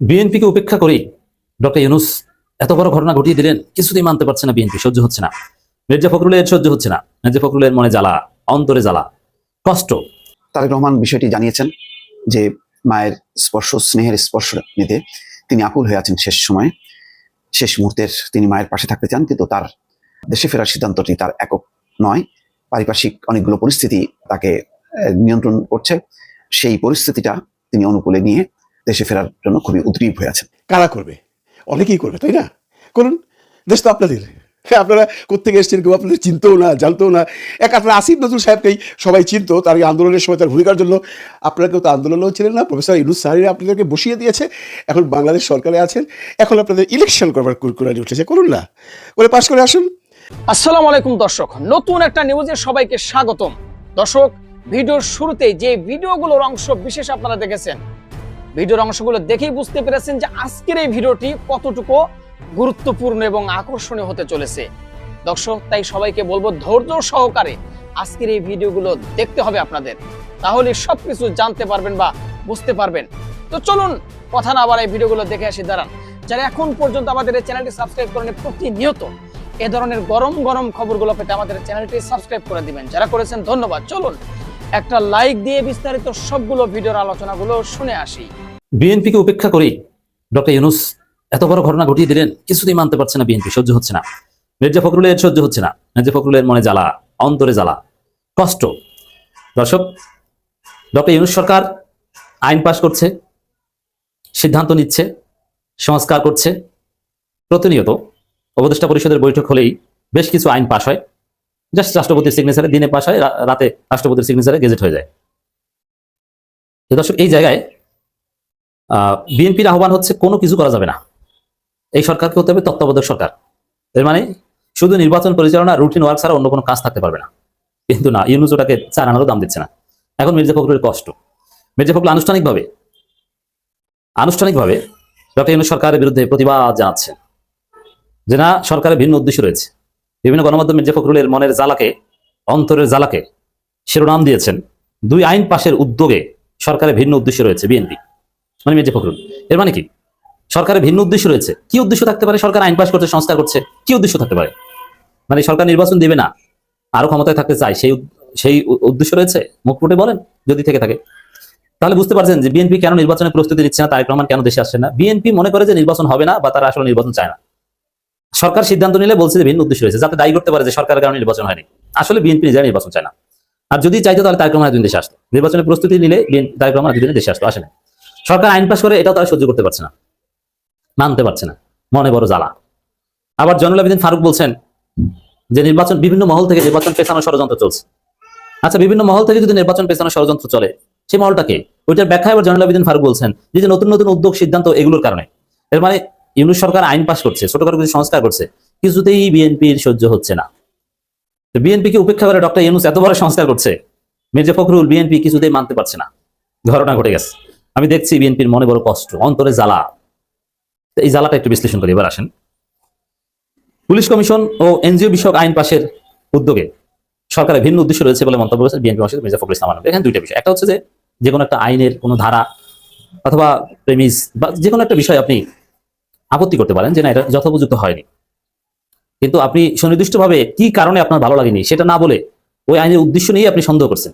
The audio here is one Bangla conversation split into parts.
বিএনপিকে উপেক্ষা করেই ডক্টর ইউনুস, এত বড় ঘটনা ঘটিয়ে দিলেন, কিছুতেই মানতে পারছে না বিএনপি, সহ্য হচ্ছে না। মির্জা ফখরুলের সহ্য হচ্ছে না। মির্জা ফখরুলের মনে জ্বালা, অন্তরে জ্বালা, কষ্ট। তারেক রহমান বিষয়টি জানিয়েছেন যে মায়ের স্পর্শ, স্নেহের স্পর্শ নিতে তিনি আকুল হয়ে আছেন শেষ সময়ে। শেষ মুহূর্তের তিনি মায়ের পাশে থাকতে চান, কিন্তু তার দেশে ফেরার সিদ্ধান্তটি তার একক নয়। পারিপার্শ্বিক অনেকগুলো পরিস্থিতি তাকে নিয়ন্ত্রণ করছে। সেই পরিস্থিতিটা তিনি অনুকূলে নিয়ে দেশে ফেরার জন্য খুবই উদ্গ্রীব হয়ে আছেন। কারা করবে? অনেকেই করবে তাই না? করুন দেশ তো আপনাদের। হ্যাঁ আপনারা কোথেকে এসেছেন কেউ আপনাদের চিনতেও না জানতেও না। এক আপনার আসিফ নজরুল সাহেবকেই সবাই চিনতো তার এই আন্দোলনের সময় তার ভূমিকার জন্য। আপনারা কেউ তো আন্দোলনেও ছিলেন না প্রফেসর ইনুস সাহারিরা আপনাদেরকে বসিয়ে দিয়েছে। এখন বাংলাদেশ সরকারে আছেন এখন আপনাদের ইলেকশন করবার কুরকুরানি উঠেছে করুন না। করে পাশ করে আসুন। আসসালামু আলাইকুম দর্শক নতুন একটা নিউজে সবাইকে স্বাগতম। দর্শক ভিডিওর শুরুতেই যে ভিডিওগুলোর অংশ বিশেষ আপনারা দেখেছেন ভিডিওর অংশগুলো দেখেই বুঝতে পেরেছেন যে আজকের এই ভিডিওটি কতটুকু গুরুত্বপূর্ণ এবং আকর্ষণীয় হতে চলেছে। দর্শক, তাই সবাইকে বলব ধৈর্য সহকারে আজকের এই ভিডিওগুলো দেখতে হবে আপনাদের। তাহলে সবকিছু জানতে পারবেন বা বুঝতে পারবেন। তো চলুন, কথা না আবার এই ভিডিওগুলো দেখে আসি, দাঁড়ান। যারা এখন পর্যন্ত আমাদের এই চ্যানেলটি সাবস্ক্রাইব করেন প্রতিনিয়ত এ ধরনের গরম গরম খবরগুলো পেতে আমাদের চ্যানেলটি সাবস্ক্রাইব করে দিবেন। যারা করেছেন, ধন্যবাদ। চলুন, একটা লাইক দিয়ে বিস্তারিত সবগুলো ভিডিওর আলোচনাগুলো শুনে আসি। বিএনপিকে উপেক্ষা করেই ডক্টর ইউনুস এত বড় ঘটনা ঘটিয়ে দিলেন, কিছুতেই মানতে পারছে না বিএনপি, সহ্য হচ্ছে না। মির্জা ফখরুলের সহ্য হচ্ছে না। মির্জা ফখরুলের মনে জ্বালা, অন্তরে জ্বালা, কষ্ট। দর্শক, ডক্টর ইউনুস সরকার আইন পাশ করছে, সিদ্ধান্ত নিচ্ছে, সংস্কার করছে। প্রতিনিয়ত উপদেষ্টা পরিষদের বৈঠক হলেই বেশ কিছু আইন পাশ হয়। জাস্ট রাষ্ট্রপতির সিগনেচারে দিনে পাশ হয় রাতে রাষ্ট্রপতির সিগনেচারে গেজেট হয়ে যায়। দর্শক, এই জায়গায় বিএনপির আহ্বান হচ্ছে কোনো কিছু করা যাবে না। এই সরকারকে হতে হবে তত্ত্বাবধায়ক সরকার। এর মানে শুধু নির্বাচন পরিচালনা রুটিন ওয়ার্ক ছাড়া অন্য কোনো কাজ থাকতে পারবে না। কিন্তু না, ইউনুস ওটাকে চার আনারও দাম দিচ্ছে না। এখন মির্জা ফখরুলের কষ্ট। মির্জা ফখরুল আনুষ্ঠানিকভাবে আনুষ্ঠানিকভাবে ডক্টর ইউনুস সরকারের বিরুদ্ধে প্রতিবাদ জানাচ্ছে যে না, সরকারের ভিন্ন উদ্দেশ্য রয়েছে। বিভিন্ন গণমাধ্যম মির্জা ফখরুলের মনের জ্বালাকে, অন্তরের জ্বালাকে শিরোনাম দিয়েছেন। দুই আইন পাশের উদ্যোগে সরকারের ভিন্ন উদ্দেশ্য রয়েছে বিএনপি। মানে মির্জা ফখরুল। এর মানে কি? সরকারের ভিন্ন উদ্দেশ্য রয়েছে। কি উদ্দেশ্য থাকতে পারে? সরকার আইন পাশ করছে সংস্কার করছে। কি উদ্দেশ্য থাকতে পারে? মানে সরকার নির্বাচন দেবে না। আরও ক্ষমতায় থাকতে চায়, সেই সেই উদ্দেশ্য রয়েছে? মুখ ফুটে বলেন, যদি থেকে থাকে। তাহলে বুঝতে পারছেন যে বিএনপি কেন নির্বাচনের প্রস্তুতি নিচ্ছে না, তারেক রহমান কেন দেশে আসছে না? বিএনপি মনে করে যে নির্বাচন হবে না, বা তারা আসলে নির্বাচন চায় না। সরকার সিদ্ধান্ত নিলে বলছে যে ভিন্ন উদ্দেশ্য রয়েছে, যাতে দায়ী করতে পারে যে সরকারের কারণে নির্বাচন হয়নি। আসলে বিএনপি নিজেরা নির্বাচন চায় না। আর যদি চাইতো তাহলে তারেক রহমান দেশে আসতো। নির্বাচনের প্রস্তুতি নিলে তারেক রহমান একদিনে দেশে আসতো, আসে না সরকার আইন পাশ করে এটাও তারা সহ্য করতে পারছে না। মানতে পারছে না। মনে বড় জ্বালা। আবার জয়নুল আবেদিন ফারুক বলছেন যে নির্বাচন বিভিন্ন মহল থেকে নির্বাচন পেছানোর ষড়যন্ত্র চলছে। আচ্ছা বিভিন্ন মহল থেকে যদি নির্বাচন পেছানোর ষড়যন্ত্র চলে সেই মহলটাকে ওইটার ব্যাখ্যা এবার জয়নুল আবেদিন ফারুক বলছেন যে নতুন নতুন উদ্যোগ সিদ্ধান্ত এগুলোর কারণে। এর মানে ইউনুস সরকার আইন পাশ করছে, ছোটখাটো কিছু সংস্কার করছে, কিছুতেই বিএনপির সহ্য হচ্ছে না। বিএনপিকে উপেক্ষা করে ডক্টর ইউনুস এত বড় সংস্কার করছে, মির্জা ফখরুল বিএনপি কিছুতেই মানতে পারছে না। ঘটনা ঘটে গেছে। আমি দেখছি বিএনপির মনে বড় কষ্ট, অন্তরে জ্বালা। এই জ্বালাটা একটু বিশ্লেষণ করি, এবার আসেন। পুলিশ কমিশন ও এনজিও বিষয়ক আইন পাশের উদ্যোগে সরকারের ভিন্ন উদ্দেশ্য রয়েছে বলে মন্তব্য করেছে বিএনপি মহাসচিব মির্জা ফখরুল ইসলাম এখানে দুইটা বিষয়। একটা হচ্ছে যে কোনো একটা আইনের কোনো ধারা অথবা প্রেমিস বা যে কোনো একটা বিষয় আপনি আপত্তি করতে পারেন যে না, এটা যথোপযুক্ত হয়নি। কিন্তু আপনি সুনির্দিষ্টভাবে কি কারণে আপনার ভালো লাগেনি সেটা না বলে ওই আইনের উদ্দেশ্য নিয়ে আপনি সন্দেহ করছেন।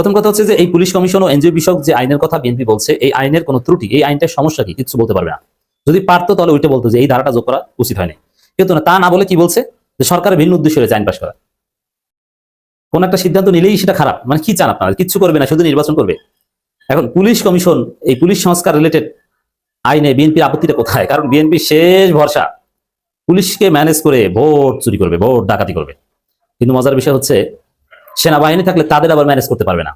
প্রথম কথা হচ্ছে যে এই পুলিশ কমিশন ও এনজিও বিষয়ক যে আইনের কথা বিএনপি বলছে, এই আইনের কোনো ত্রুটি, এই আইনটার সমস্যা কি? কিছু বলতে পারবে না। যদি পারতো তাহলে ওইটা বলতো যে এই ধারাটা যোগ করা উচিত হয়নি। কিন্তু না, তা না বলে কি বলছে? যে সরকারের ভিন্ন উদ্দেশ্য রয়েছে আইন পাশ করা। কোন একটা সিদ্ধান্ত নিলেই সেটা খারাপ। মানে কি চান আপনারা? কিচ্ছু করবে না, শুধু নির্বাচন করবে। এখন পুলিশ কমিশন, এই পুলিশ সংস্কার রিলেটেড আইনে বিএনপির আপত্তিটা কোথায়? কারণ বিএনপি শেষ ভরসা। পুলিশকে ম্যানেজ করে ভোট চুরি করবে, ভোট ডাকাতি করবে। কিন্তু মজার বিষয় হচ্ছে সেনাবাহিনী থাকলে তাদের আবার ম্যানেজ করতে পারবে না।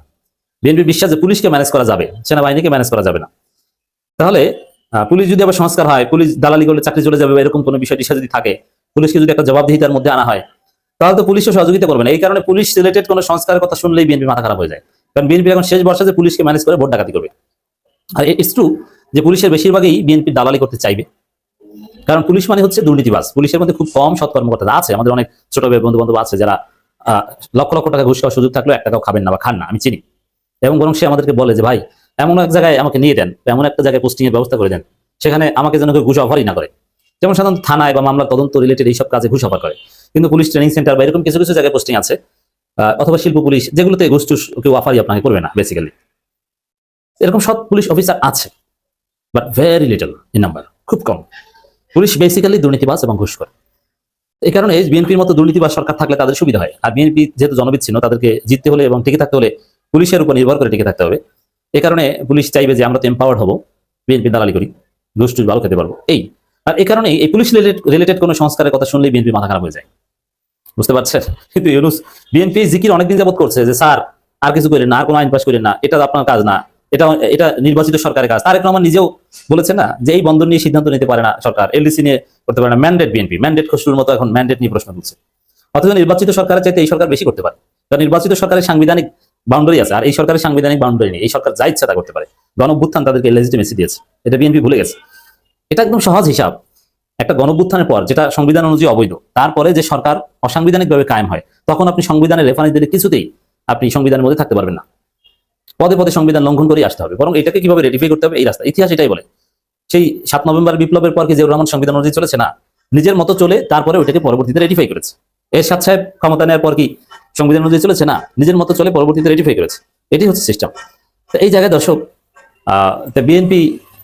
বিএনপি বিশ্বাস যে পুলিশকে ম্যানেজ করা যাবে, সেনাবাহিনীকে ম্যানেজ করা যাবে না। তাহলে পুলিশ যদি আবার সংস্কার হয়, পুলিশ দালালি করলে চাকরি চলে যাবে এরকম কোনো বিষয় টিষা যদি থাকে, পুলিশকে যদি একটা জবাবদিহিতার মধ্যে আনা হয়, তাহলে তো পুলিশও সহযোগিতা করবে না। এই কারণে পুলিশ রিলেটেড কোনো সংস্কারের কথা শুনলেই বিএনপি মাথা খারাপ হয়ে যায়। কারণ বিএনপি এখন শেষ বর্ষে যে পুলিশকে ম্যানেজ করে ভোট ডাকাতি করবে। আর ইটস ট্রু যে পুলিশের বেশিরভাগই বিএনপি দালালি করতে চাইবে। কারণ পুলিশ মানে হচ্ছে দুর্নীতিবাজ। পুলিশের মধ্যে খুব কম সৎ কর্মকর্তা আছে। আমাদের অনেক ছোট বন্ধু বান্ধব আছে যারা লক্ষ লক্ষ টাকা ঘুষ খাওয়ার সুযোগ থাকলেও এক টাকাও খাবেন না বা খান না, আমি চিনি। এবং বরং সে আমাদেরকে বলে যে, ভাই এমন এক জায়গায় আমাকে নিয়ে দেন, এমন একটা জায়গায় পোস্টিং এর ব্যবস্থা করে দেন, সেখানে আমাকে যেন কেউ ঘুষ অফারই না করে। যেমন সাধারণত থানায় বা মামলা তদন্ত রিলেটেড এইসব কাজে ঘুষ অফার করে। কিন্তু পুলিশ ট্রেনিং সেন্টার বা এরকম কিছু কিছু জায়গায় পোস্টিং আছে অথবা শিল্প পুলিশ, যেগুলোতে ঘুষ টুস কেউ অফারই আপনাকে করবে না বেসিক্যালি এরকম সব পুলিশ অফিসার আছে but very little in number খুব কম। পুলিশ বেসিক্যালি দুর্নীতিবাজ এবং ঘুষ করে। এই কারণে বিএনপির মতো দুর্নীতিবাজ সরকার থাকলে তাদের সুবিধা হয়। আর বিএনপি যেহেতু জনবিচ্ছিন্ন তাদেরকে জিততে হলে এবং টিকে থাকতে হলে পুলিশের উপর নির্ভর করে টিকে থাকতে হবে। এই কারণে পুলিশ চাইবে যে আমরা তো এম্পাওয়ার্ড হব, বিএনপি দালালি করি, ঘুষ টুস ভালো খেতে পারব, এই। আর এই কারণে এই পুলিশ রিলেটেড কোনো সংস্কারের কথা শুনলেই বিএনপি মাথা খারাপ হয়ে যায়। বুঝতে পারছেন? কিন্তু ইউনুস, বিএনপি জিকির অনেকদিন যাবত করছে যে, স্যার, আর কিছু করেন না, আর কোনো আইন পাস করেন না, এটা আপনার কাজ না। এটা এটা নির্বাচিত সরকারের কাজ। তারেক রহমান নিজেও বলেছেন না যে এই বন্দর নিয়ে সিদ্ধান্ত নিতে পারে না সরকার। এলডিসি নিয়ে করতে পারে না ম্যান্ডেট বিএনপি ম্যান্ডেট খসরুর মতো এখন ম্যান্ডেট নিয়ে প্রশ্ন তুলছে। অথচ নির্বাচিত সরকারের চাইতে এই সরকার বেশি করতে পারে। কারণ নির্বাচিত সরকারের সাংবিধানিক বাউন্ডারি আছে, আর এই সরকারের সাংবিধানিক বাউন্ডারি নেই। এই সরকার যা ইচ্ছা তা করতে পারে। গণভ্যুত্থান তাদেরকে লেজিটিমেসি দিয়েছে। এটা বিএনপি ভুলে গেছে। এটা একদম সহজ হিসাব। একটা গণভ্যুত্থানের পর যেটা সংবিধান অনুযায়ী অবৈধ, তারপরে যে সরকার অসাংবিধানিকভাবে কায়েম হয়, তখন আপনি সংবিধানের রেফারেন্স দিলে কিছুতেই আপনি সংবিধানের মধ্যে থাকতে পারবেন না। পদে পদে সংবিধান লঙ্ঘন করেই আসতে হবে, বরং এটাকে কীভাবে রেটিফাই করতে হবে এই রাস্তা। ইতিহাস এটাই বলে, সেই সাত নভেম্বর বিপ্লবের পর কি জিয়াউর রহমান সংবিধান অনুযায়ী চলেছে? না, নিজের মতো চলে তারপরে ওইটাকে পরবর্তীতে রেটিফাই করেছে। এরশাদ সাহেব ক্ষমতা নেওয়ার পর কি সংবিধান অনুযায়ী চলেছে? না, নিজের মতো চলে, পরবর্তীতে রেটিফাই করেছে। এটি হচ্ছে সিস্টেম তো এই জায়গায় দর্শক বিএনপি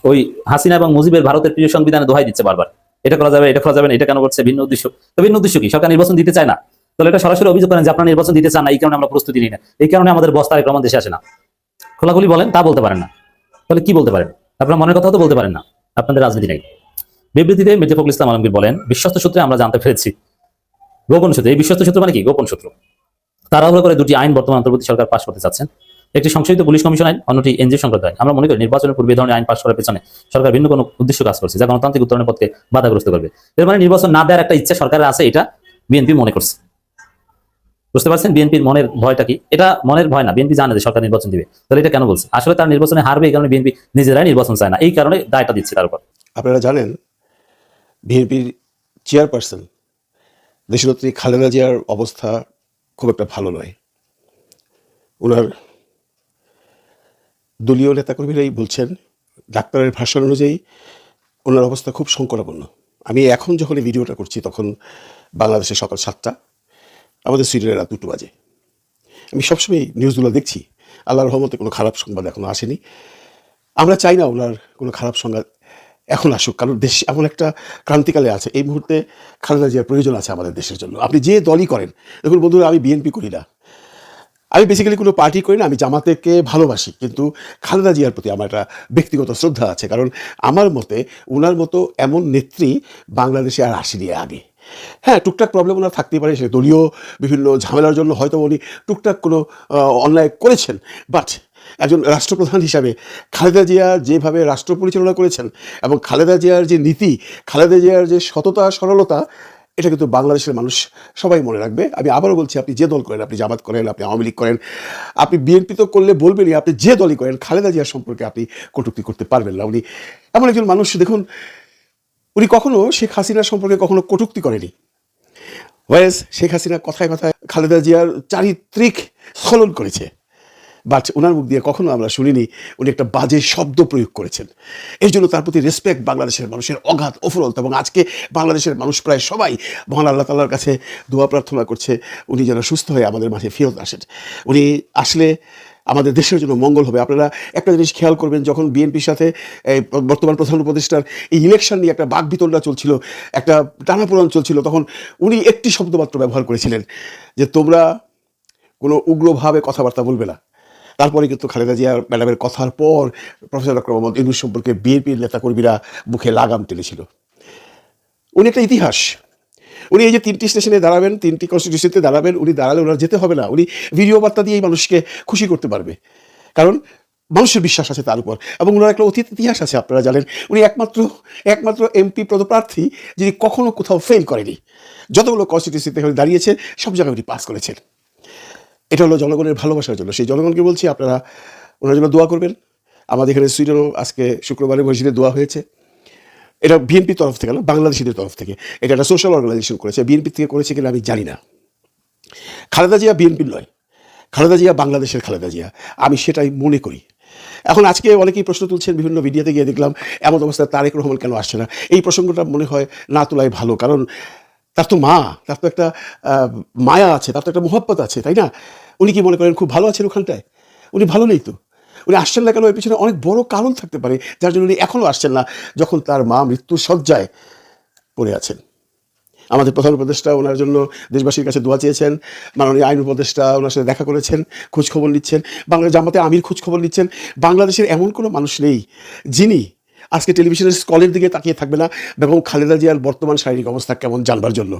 ওই হাসিনা এবং মুজিবের ভারতের প্রিয় সংবিধানে দোহাই দিচ্ছে বারবার। এটা করা যাবে, এটা করা যাবে এটা কেন করছে? ভিন্ন উদ্দেশ্য। তো ভিন্ন উদ্দেশ্য কি? সরকার নির্বাচন দিতে চায় না। তাহলে এটা সরাসরি অভিযোগ করেন যে আপনারা নির্বাচন দিতে চান না, এই কারণে আমরা প্রস্তুতি নিই না। এই কারণে আমাদের বস্তা রহমান দেশে আসে না। খোলাখুলি বলেন, তা বলতে পারেন না। তাহলে কি বলতে পারেন? আপনার মনের কথা তো বলতে পারেন না। আপনাদের রাজনীতি নেই। বিবৃতিতে মির্জা ফখরুল ইসলাম আলমগীর বলেন, বিশ্বস্ত সূত্রে আমরা জানতে পেরেছি। গোপন সূত্র, এই বিশ্বস্ত সূত্র মানে কি? গোপন সূত্র। তাড়াহুড়ো করে দুটি আইন বর্তমান অন্তর্বর্তী সরকার পাশ করতে চাচ্ছেন। একটি সংশোধিত পুলিশ কমিশন আইন, অন্যটি এনজিও সংক্রান্ত আইন আমরা মনে করি নির্বাচনের পূর্বে ধরনের আইন পাশ করার পেছনে সরকার ভিন্ন কোনো উদ্দেশ্য কাজ করছে, যা গণতান্ত্রিক উত্তরণের পথকে বাধাগ্রস্ত করবে। এর মানে নির্বাচন না দেওয়ার একটা ইচ্ছা সরকারের আছে, এটা বিএনপি মনে করছে। বুঝতে পারছেন? বিএনপির মনের ভয়টা কি? এটা মনের ভয় না, বিএনপি জানে যে সরকার নির্বাচন দিবে। তাহলে এটা কেন বলছে? আসলে তার নির্বাচনে হারবে এই কারণে বিএনপি নিজেরাই নির্বাচন চায় না। এই কারণে দায়টা দিচ্ছে তার উপর। আপনারা জানেন, বিএনপির চেয়ারপারসন দেশনেত্রী খালেদা জিয়ার অবস্থা খুব একটা ভালো নয়। ওনার দলীয় নেতাকর্মীরাই বলছেন, ডাক্তারের ভাষণ অনুযায়ী ওনার অবস্থা খুব সংকটাপন্ন। আমি এখন যখন এই ভিডিওটা করছি, তখন বাংলাদেশে সকাল সাতটা আমাদের সুইডেনের রাত দুটো বাজে। আমি সবসময় নিউজগুলো দেখছি। আল্লাহর রহমতে কোনো খারাপ সংবাদ এখনও আসেনি। আমরা চাই না ওনার কোনো খারাপ সংবাদ এখন আসুক। কারণ দেশ এমন একটা ক্রান্তিকালে আছে। এই মুহূর্তে খালেদা জিয়ার প্রয়োজন আছে আমাদের দেশের জন্য। আপনি যে দলই করেন, দেখুন বন্ধুরা, আমি বিএনপি করি না। আমি বেসিক্যালি কোনো পার্টি করি না, আমি জামাতেকে ভালোবাসি। কিন্তু খালেদা জিয়ার প্রতি আমার একটা ব্যক্তিগত শ্রদ্ধা আছে। কারণ আমার মতে ওনার মতো এমন নেত্রী বাংলাদেশে আর আসেনি আগে। হ্যাঁ টুকটাক প্রবলেম ওনার থাকতেই পারে, সে দলীয় বিভিন্ন ঝামেলার জন্য হয়তো উনি টুকটাক কোনো অন্যায় করেছেন। বাট একজন রাষ্ট্রপ্রধান হিসাবে খালেদা জিয়া যেভাবে রাষ্ট্র পরিচালনা করেছেন এবং খালেদা জিয়ার যে নীতি, খালেদা জিয়ার যে সততা, সরলতা, এটা কিন্তু বাংলাদেশের মানুষ সবাই মনে রাখবে। আমি আবারও বলছি, আপনি যে দল করেন, আপনি জামাত করেন, আপনি আওয়ামী লীগ করেন, আপনি বিএনপি তো করলে বলবেনই, আপনি যে দলই করেন, খালেদা জিয়ার সম্পর্কে আপনি কটুক্তি করতে পারবেন না। উনি এমন একজন মানুষ, দেখুন উনি কখনো শেখ হাসিনার সম্পর্কে কখনো কটুক্তি করেনি। ওয়েস, শেখ হাসিনা কথায় কথায় খালেদা জিয়ার চারিত্রিক স্খলন করেছে। বাট ওনার মুখ দিয়ে কখনো আমরা শুনিনি উনি একটা বাজে শব্দ প্রয়োগ করেছেন। এর জন্য তার প্রতি রেসপেক্ট বাংলাদেশের মানুষের অগাধ, অফুরন্ত এবং আজকে বাংলাদেশের মানুষ প্রায় সবাই মহান আল্লাহ তাল্লার কাছে দোয়া প্রার্থনা করছে, উনি যেন সুস্থ হয়ে আমাদের মাঝে ফেরত আসেন। উনি আসলে আমাদের দেশের জন্য মঙ্গল হবে। আপনারা একটা জিনিস খেয়াল করবেন, যখন বিএনপির সাথে বর্তমান প্রধান উপদেষ্টার এই ইলেকশন নিয়ে একটা বাঘ বিতণ্ডা চলছিল, একটা টানাপোড়ন চলছিল, তখন উনি একটি শব্দ মাত্র ব্যবহার করেছিলেন যে, তোমরা কোনো উগ্রভাবে কথাবার্তা বলবে না। তারপরে কিন্তু খালেদা জিয়া ম্যাডামের কথার পর প্রফেসর ডক্টর মোহাম্মদ ইউনুস সম্পর্কে বিএনপির নেতাকর্মীরা মুখে লাগাম টেনেছিল। উনি একটা ইতিহাস। উনি এই যে তিনটি স্টেশনে দাঁড়াবেন, তিনটি কনস্টিটিউশনতে দাঁড়াবেন, উনি দাঁড়ালে ওনার যেতে হবে না। উনি ভিডিও বার্তা দিয়েই মানুষকে খুশি করতে পারবে। কারণ মানুষের বিশ্বাস আছে তার উপর এবং ওনার একটা অতীত ইতিহাস আছে, আপনারা জানেন। উনি একমাত্র একমাত্র এমপি পদপ্রার্থী যিনি কখনো কোথাও ফেল করেনি। যতগুলো কনস্টিটিউন্সিতে দাঁড়িয়েছে সব জায়গায় উনি পাস করেছেন। এটা হলো জনগণের ভালোবাসার জন্য। সেই জনগণকে বলছি, আপনারা ওনার জন্য দোয়া করবেন। আমাদের এখানে সুইডেনও আজকে শুক্রবারে মসজিদে দোয়া হয়েছে। এটা বিএনপির তরফ থেকে না, বাংলাদেশিদের তরফ থেকে। এটা একটা সোশ্যাল অর্গানাইজেশন করেছে বিএনপি থেকে করেছে কিনা আমি জানি না। খালেদা জিয়া বিএনপির নয়। খালেদা জিয়া বাংলাদেশের খালেদা জিয়া। আমি সেটাই মনে করি। এখন আজকে অনেকেই প্রশ্ন তুলছেন, বিভিন্ন ভিডিওতে গিয়ে দেখলাম, এমন অবস্থায় তারেক রহমান কেন আসছে না? এই প্রসঙ্গটা মনে হয় না তোলাই ভালো, কারণ তার তো মা, তার তো একটা মায়া আছে, তার তো একটা মোহাব্বত আছে, তাই না? উনি কি মনে করেন, খুব ভালো আছেন ওখানটায়? উনি ভালো নেই তো। উনি আসছেন না কেন? এর পিছনে অনেক বড় কারণ থাকতে পারে, যার জন্য উনি এখনও আসছেন না, যখন তার মা মৃত্যু শয্যায় পড়ে আছেন। আমাদের প্রধান উপদেষ্টা ওনার জন্য দেশবাসীর কাছে দোয়া চেয়েছেন, মাননীয় আইন উপদেষ্টা ওনার সাথে দেখা করেছেন, খোঁজখবর নিচ্ছেন বাংলা জামাতে আমির খোঁজখবর নিচ্ছেন। বাংলাদেশের এমন কোনো মানুষ নেই যিনি আজকে টেলিভিশনের স্কলের দিকে তাকিয়ে থাকবে না, বেগম খালেদা জিয়ার বর্তমান শারীরিক অবস্থা কেমন জানবার জন্য।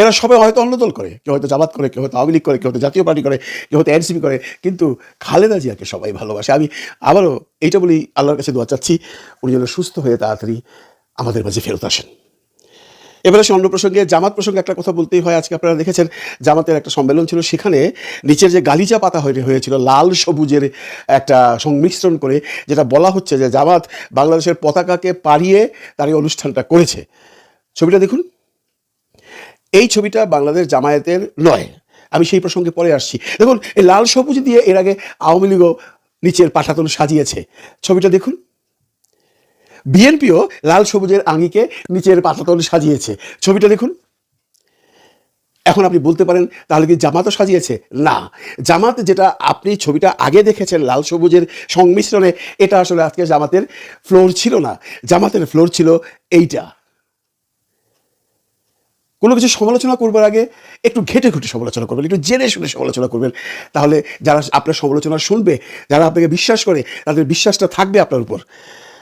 এরা সবাই হয়তো অন্যদল করে, কেউ হয়তো জামাত করে, কেউ হয়তো আওয়ামী লীগ করে, কেউ হয়তো জাতীয় পার্টি করে, কেউ হয়তো এনসিপি করে, কিন্তু খালেদা জিয়াকে সবাই ভালোবাসে। আমি আবারও এইটা বলি, আল্লাহর কাছে দোয়া চাচ্ছি, উনি যেন সুস্থ হয়ে তাড়াতাড়ি আমাদের মাঝে ফেরত আসেন। এবারে সে অন্য প্রসঙ্গে, জামাত প্রসঙ্গে একটা কথা বলতেই হয়, আজকে আপনারা দেখেছেন, জামাতের একটা সম্মেলন ছিল, সেখানে নিচের যে গালিচা পাতা হয়ে হয়েছিল, লাল সবুজের একটা সংমিশ্রণ করে, যেটা বলা হচ্ছে যে জামাত বাংলাদেশের পতাকাকে পাড়িয়ে তার এই অনুষ্ঠানটা করেছে। ছবিটা দেখুন। এই ছবিটা বাংলাদেশ জামায়াতের নয়। আমি সেই প্রসঙ্গে পরে আসছি। দেখুন, এই লাল সবুজ দিয়ে এর আগে আওয়ামী লীগও নিচের পাঠাতন সাজিয়েছে। ছবিটা দেখুন। বিএনপিও লাল সবুজের আঙিকে নিচের পাতাতল সাজিয়েছে। ছবিটা দেখুন। এখন আপনি বলতে পারেন, তাহলে কি জামাতও সাজিয়েছে? না। জামাত যেটা আপনি ছবিটা আগে দেখেছেন, লাল সবুজের সংমিশ্রণে, এটা আসলে আজকে জামাতের ফ্লোর ছিল না। জামাতের ফ্লোর ছিল এইটা। কোনো কিছু সমালোচনা করবার আগে একটু ঘেটে ঘুটে সমালোচনা করবেন, একটু জেনে শুনে সমালোচনা করবেন। তাহলে যারা আপনার সমালোচনা শুনবে, যারা আপনাকে বিশ্বাস করে, তাদের বিশ্বাসটা থাকবে আপনার উপর।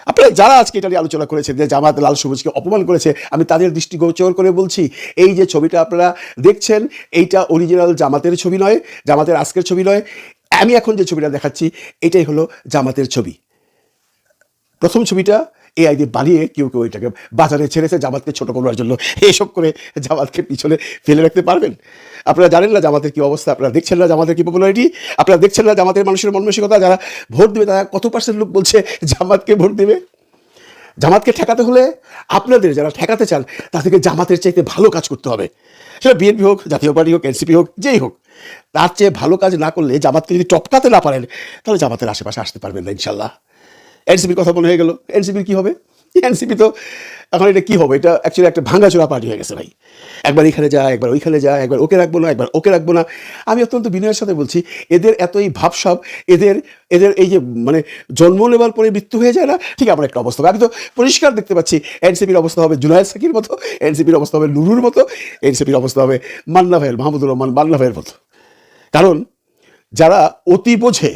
আপনারা যারা আজকে এটা নিয়ে আলোচনা করেছেন যে জামাত লাল সবুজকে অপমান করেছে, আমি তাদের দৃষ্টিগোচর করে বলছি, এই যে ছবিটা আপনারা দেখছেন, এইটা অরিজিনাল জামাতের ছবি নয়, জামাতের আজকের ছবি নয়। আমি এখন যে ছবিটা দেখাচ্ছি, এটাই হলো জামাতের ছবি। প্রথম ছবিটা এআই দিয়ে বানিয়ে কেউ কেউ এটাকে বাজারে ছেড়েছে জামাতকে ছোট করবার জন্য এসব করে জামাতকে পিছনে ফেলে রাখতে পারবেন? আপনারা জানেন না জামাতের কী অবস্থা? আপনারা দেখছেন না জামাতের কি পপুলারিটি আপনারা দেখছেন না জামাতের মানুষের মানসিকতা? যারা ভোট দেবে, তারা কত পার্সেন্ট লোক বলছে জামাতকে ভোট দেবে? জামাতকে ঠেকাতে হলে আপনাদের যারা ঠেকাতে চান তাদেরকে জামাতের চাইতে ভালো কাজ করতে হবে। সেটা বিএনপি হোক, জাতীয় পার্টি হোক, এনসিপি হোক, যেই হোক, তার চেয়ে ভালো কাজ না করলে জামাতকে যদি টপকাতে না পারেন, তাহলে জামাতের আশেপাশে আসতে পারবেন না ইনশাল্লাহ এনসিপির কথা মনে হয়ে গেল। এনসিপির কি হবে? এনসিপি তো এখন এটা কি হবে? এটা অ্যাকচুয়ালি একটা ভাঙাচোরা পার্টি হয়ে গেছে ভাই। একবার এখানে যায় একবার ওইখানে যায় একবার ওকে রাখব না, একবার ওকে রাখব না। আমি অত্যন্ত বিনয়ের সাথে বলছি, এদের এতই ভাবসাব, এদের এদের এই যে মানে জন্ম নেবার পরে মৃত্যু হয়ে যায় না, ঠিক আমার একটা অবস্থা। আমি তো পরিষ্কার দেখতে পাচ্ছি, এনসিপির অবস্থা হবে জুনায়দ সাকির মতো, এনসিপির অবস্থা হবে নুরুর মতো, এনসিপির অবস্থা হবে মান্না ভাইয়ের, মাহমুদুর রহমান মান্না ভাইয়ের মতো। কারণ যারা অতি বোঝে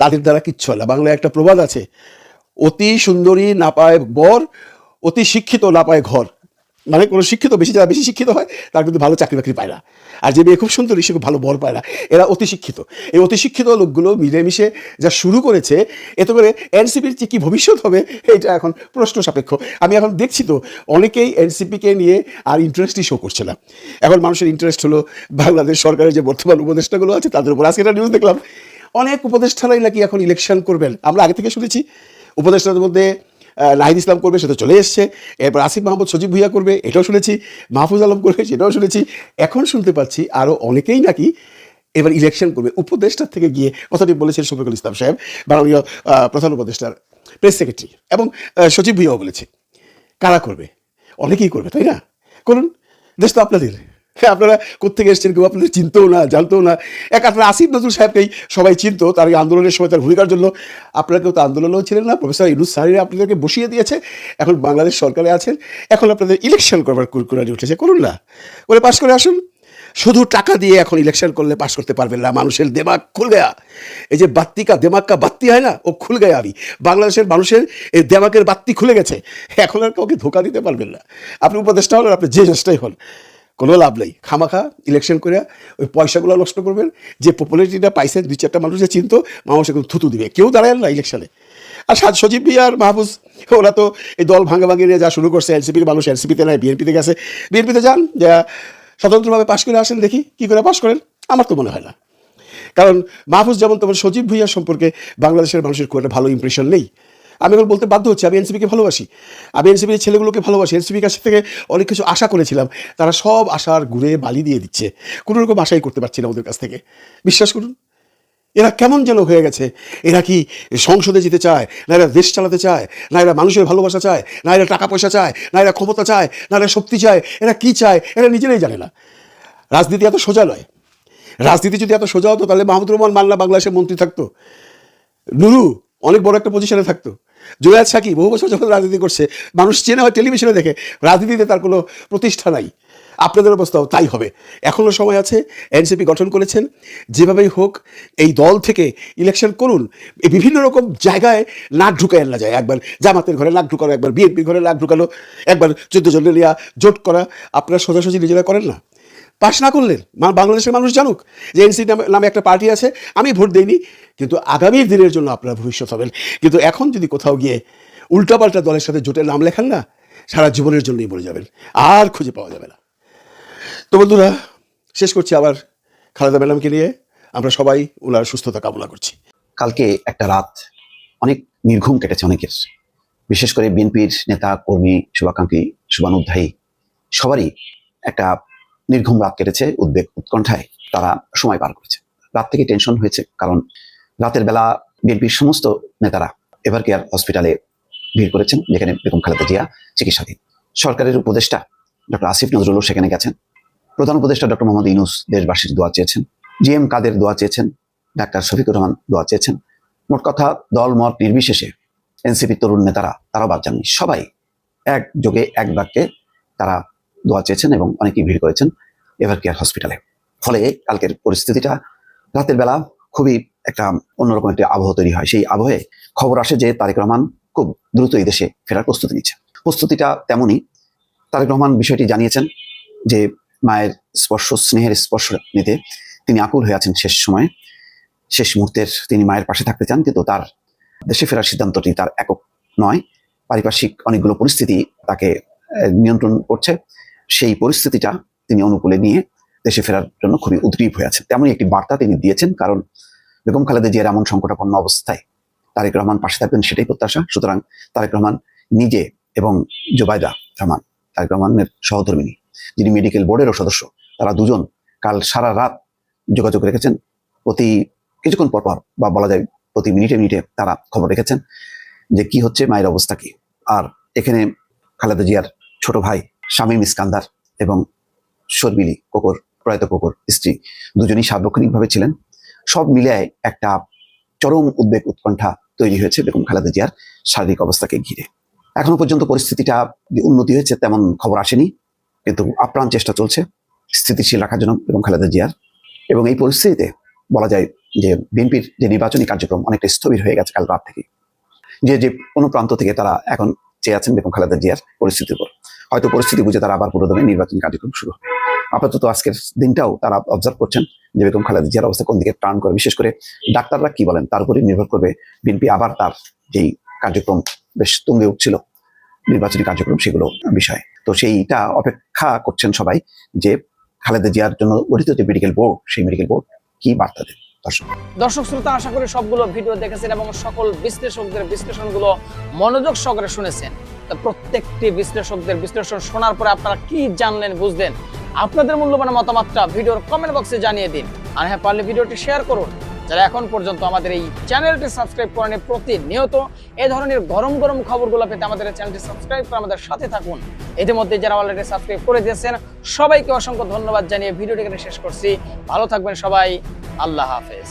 তাদের দ্বারা কিচ্ছু হয় না। বাংলায় একটা প্রবাদ আছে, অতি সুন্দরী না পায় বর, অতি শিক্ষিত না পায় ঘর। মানে কোনো শিক্ষিত বেশি, যারা বেশি শিক্ষিত হয়, তারা কিন্তু ভালো চাকরি বাকরি পায় না আর যে মেয়ে খুব সুন্দরী, সে খুব ভালো বর পায় না। এরা অতি শিক্ষিত। এই অতি শিক্ষিত লোকগুলো মিলেমিশে যা শুরু করেছে, এতে করে এনসিপির যে কী ভবিষ্যৎ হবে, এটা এখন প্রশ্ন সাপেক্ষ। আমি এখন দেখছি তো, অনেকেই এনসিপিকে নিয়ে আর ইন্টারেস্টই শো করছে না। এখন মানুষের ইন্টারেস্ট হলো বাংলাদেশ সরকারের যে বর্তমান উপদেষ্টাগুলো আছে, তাদের উপর। আজকে একটা নিউজ দেখলাম অনেক উপদেষ্টারাই নাকি এখন ইলেকশন করবেন। আমরা আগে থেকে শুনেছি, উপদেষ্টাদের মধ্যে নাহিদ ইসলাম করবে সেটা চলে এসছে। এরপর আসিফ মাহমুদ, সজীব ভুইয়া করবে, এটাও শুনেছি। মাহফুজ আলম করবে, সেটাও শুনেছি। এখন শুনতে পাচ্ছি আরও অনেকেই নাকি এবার ইলেকশন করবে। উপদেষ্টার থেকে গিয়ে কথাটি বলেছেন শফিকুল ইসলাম সাহেব, মাননীয় প্রধান উপদেষ্টার প্রেস সেক্রেটারি এবং সচিব ভুইয়াও বলেছে। কারা করবে? অনেকেই করবে, তাই না? করুন, দেশ তো আপনাদের। আপনারা কোথেকে এসেছেন কেউ আপনাদের চিনতেও না, জানতেও না। এক আপনারা আসিফ নজরুল সাহেবকেই সবাই চিনত, তার আন্দোলনের সময় তার ভূমিকার জন্য। আপনারা কেউ তো আন্দোলনেও ছিলেন না, প্রফেসর ইনুস সাহিরা আপনাদেরকে বসিয়ে দিয়েছে। এখন বাংলাদেশ সরকারে আছেন। এখন আপনাদের ইলেকশন করবার কুরকুরানি উঠেছে, করুন না। করে পাশ করে আসুন। শুধু টাকা দিয়ে এখন ইলেকশন করলে পাশ করতে পারবেন না, মানুষের দেমাগ খুল গয়া। এই যে বাত্তিকা দেমাগকা বাত্তি হয় না, ও খুল গয়া আমি বাংলাদেশের মানুষের এই দেমাকের বাত্তি খুলে গেছে। এখন আর কাউকে ধোকা দিতে পারবেন না। আপনি উপদেষ্টা হলেন আপনি যে চেষ্টাই হন। কোনো লাভ নেই। খামাখা ইলেকশন করে ওই পয়সাগুলো নষ্ট করবেন। যে পপুলারিটিটা পাইছেন, দুই চারটা মানুষ যে চিনতো মানুষ এখন থুতু দিবে। কেউ দাঁড়ায় না ইলেকশনে আর সাজ সজীব আর মাহফুজ, ওরা তো এই দল ভাঙা ভাঙি নিয়ে যা শুরু করছে এনসিপির মানুষ এনসিপিতে নাই বিএনপিতে গেছে। বিএনপিতে যান, যা স্বতন্ত্রভাবে পাশ করে আসেন, দেখি কি করে পাশ করেন। আমার তো মনে হয় না। কারণ মাহফুজ যেমন তোমার সজীব ভুইয়া সম্পর্কে বাংলাদেশের মানুষের খুব একটা ভালো ইমপ্রেশন নেই। আমি এখন বলতে বাধ্য হচ্ছি, আমি এনসিপিকে ভালোবাসি। আমি এনসিপির ছেলেগুলোকে ভালোবাসি। এনসিপির কাছ থেকে অনেক কিছু আশা করেছিলাম। তারা সব আশার ঘুরে বালি দিয়ে দিচ্ছে। কোনো রকম আশাই করতে পারছি না ওদের কাছ থেকে। বিশ্বাস করুন, এরা কেমন যেন হয়ে গেছে। এরা কি সংসদে যেতে চায়, না এরা দেশ চালাতে চায়, না এরা মানুষের ভালোবাসা চায়, না এরা টাকা পয়সা চায়, না এরা ক্ষমতা চায়, না এরা শক্তি চায়, এরা কি চায়, এরা নিজেরাই জানে না। রাজনীতি এত সোজা নয়। রাজনীতি যদি এত সোজা হতো, তাহলে মাহমুদুর রহমান মান্না বাংলাদেশের মন্ত্রী থাকতো। নুরু অনেক বড় একটা পজিশনে থাকতো। জুয়াদ সাকি বহু বছর যখন রাজনীতি করছে? মানুষ চেনে হয় টেলিভিশনে দেখে। রাজনীতিতে তার কোনো প্রতিষ্ঠা নাই। আপনাদের অবস্থাও তাই হবে। এখনও সময় আছে, এনসিপি গঠন করেছেন। যেভাবেই হোক, এই দল থেকে ইলেকশন করুন। বিভিন্ন রকম জায়গায় নাক ঢুকায় না যায়। একবার জামাতের ঘরে নাক ঢুকানো, একবার বিএনপির ঘরে নাক ঢুকালো একবার চোদ্দ জনের নিয়ে জোট করা। আপনারা সোজাসুজি নিজেরা করেন না? পাশ না করলেন বাংলাদেশের মানুষ জানুক যে এনসি নামে একটা পার্টি আছে, আমি ভোট দেইনি, কিন্তু আগামীর দিনের জন্য আপনারা ভবিষ্যৎ হবেন। কিন্তু এখন যদি কোথাও গিয়ে উল্টাপাল্টা দলের সাথে জোটের নাম লেখান না, সারা জীবনের জন্যই মরে যাবেন, আর খুঁজে পাওয়া যাবে না। তো বন্ধুরা, শেষ করছি আবার খালেদা ম্যাডামকে নিয়ে। আমরা সবাই ওনার সুস্থতা কামনা করছি। কালকে একটা রাত অনেক নির্ঘুম কেটেছে অনেকের। বিশেষ করে বিএনপির নেতা, কর্মী, শুভাকাঙ্ক্ষী, শুভানুধ্যায়ী, সবারই একটা নির্ঘুম রাত কেটেছে উদ্বেগ উৎকণ্ঠায়। তারা সময় পার করেছে। রাত থেকে টেনশন হয়েছে কারণ রাতের বেলা বিএনপির সমস্ত নেতারা এভার কেয়ার হসপিটালে ভিড় করেছেন, যেখানে বেগম খালেদা জিয়া চিকিৎসাধীন। সরকারের উপদেষ্টা ডক্টর আসিফ নজরুলও সেখানে গেছেন। প্রধান উপদেষ্টা ডক্টর মোহাম্মদ ইনুস দেশবাসীর দোয়া চেয়েছেন। জি এম কাদের দোয়া চেয়েছেন, ডাক্তার শফিকুর রহমান দোয়া চেয়েছেন। মোট কথা, দল মত নির্বিশেষে এনসিপি তরুণ নেতারা, তারাও বাদ যাননি। সবাই এক যোগে এক বাক্যে তারা দোয়া চেয়েছেন এবং অনেকেই ভিড় করেছেন এভার কেয়ার হসপিটালে ফলে কালকের পরিস্থিতিটা রাতের বেলা খুবই একটা অন্যরকম একটা আবহ তৈরি হয়। সেই আবহে খবর আসে যে তারেক রহমান খুব দ্রুত এই দেশে ফেরার প্রস্তুতি নিচ্ছে প্রস্তুতিটা তেমনই তারেক রহমান বিষয়টি জানিয়েছেন যে মায়ের স্পর্শ, স্নেহের স্পর্শ নিতে তিনি আকুল হয়ে আছেন শেষ সময়ে। শেষ মুহূর্তের তিনি মায়ের পাশে থাকতে চান, কিন্তু তার দেশে ফেরার সিদ্ধান্তটি তার একক নয়। পারিপার্শ্বিক অনেকগুলো পরিস্থিতি তাকে নিয়ন্ত্রণ করছে। সেই পরিস্থিতিটা তিনি অনুকূলে নিয়ে দেশে ফেরার জন্য খুবই উদ্গ্রীব হয়ে আছেন। তেমনই একটি বার্তা তিনি দিয়েছেন, কারণ বেগম খালেদা জিয়ার এমন সংকটাপন্ন অবস্থায় তারেক রহমান পাশে থাকবেন সেটাই প্রত্যাশা। সুতরাং তারেক রহমান নিজে এবং জোবায়দা রহমান, তারেক রহমানের সহধর্মিনী যিনি মেডিকেল বোর্ডেরও সদস্য, তারা দুজন কাল সারা রাত যোগাযোগ রেখেছেন। প্রতি কিছুক্ষণ পর পর, বা বলা যায় প্রতি মিনিটে মিনিটে তারা খবর রেখেছেন যে কি হচ্ছে, মায়ের অবস্থা কি। আর এখানে খালেদা জিয়ার ছোট ভাই শামীম ইস্কান্দার এবং শর্মিলি কোকর, প্রয়াত কোকর স্ত্রী। দুজনই সার্বক্ষণিকভাবে ছিলেন। সব মিলিয়ে একটা চরম উদ্বেগ উৎকণ্ঠা তৈরি হয়েছে বেগম খালেদা জিয়ার শারীরিক অবস্থাকে ঘিরে। এখনও পর্যন্ত পরিস্থিতিটা উন্নতি হয়েছে তেমন খবর আসেনি, কিন্তু আপ্রাণ চেষ্টা চলছে স্থিতিশীল রাখার জন্য বেগম খালেদা জিয়ার। এবং এই পরিস্থিতিতে বলা যায় যে বিএনপির যে নির্বাচনী কার্যক্রম অনেকটা স্থবির হয়ে গেছে কাল রাত থেকে যে যে কোনো প্রান্ত থেকে তারা এখন চেয়ে আছেন বেগম খালেদা জিয়ার পরিস্থিতির উপর। হয়তো পরিস্থিতি বুঝে তারা আবার পুরোদমে নির্বাচনী কার্যক্রম শুরু হবে। আপাতত আজকের দিনটাও তারা অবজার্ভ করছেন যে বেগম খালেদা জিয়ার অবস্থা কোন দিকে টার্ন করে, বিশেষ করে ডাক্তাররা কি বলেন, তার উপরে নির্ভর করবে বিএনপি আবার তার যেই কার্যক্রম বেশ তুঙ্গে উঠছিল, নির্বাচনী কার্যক্রম সেগুলো বিষয়। তো সেইটা অপেক্ষা করছেন সবাই যে খালেদা জিয়ার জন্য গঠিত যে মেডিকেল বোর্ড সেই মেডিকেল বোর্ড কি বার্তা দেবে। দর্শক। শ্রোতা, আশা করি সবগুলো ভিডিও দেখেছেন এবং সকল বিশ্লেষকদের বিশ্লেষণগুলো মনোযোগ সহকারে শুনেছেন। প্রত্যেকটি বিশ্লেষকদের বিশ্লেষণ শোনার পরে আপনারা কি জানলেন, বুঝলেন? আপনাদের মূল্যবান মতামতটা ভিডিওর কমেন্ট বক্সে জানিয়ে দিন। আর হ্যাঁ পারলে ভিডিওটি শেয়ার করুন। যারা এখন পর্যন্ত আমাদের এই চ্যানেলটি সাবস্ক্রাইব করেন প্রতিনিয়ত, এ ধরনের গরম গরম খবরগুলো পেতে আমাদের চ্যানেলটি সাবস্ক্রাইব করে আমাদের সাথে থাকুন। ইতিমধ্যে যারা অলরেডি সাবস্ক্রাইব করে দিয়েছেন, সবাইকে অসংখ্য ধন্যবাদ জানিয়ে ভিডিওটি এখানে শেষ করছি। ভালো থাকবেন সবাই। আল্লাহ হাফেজ।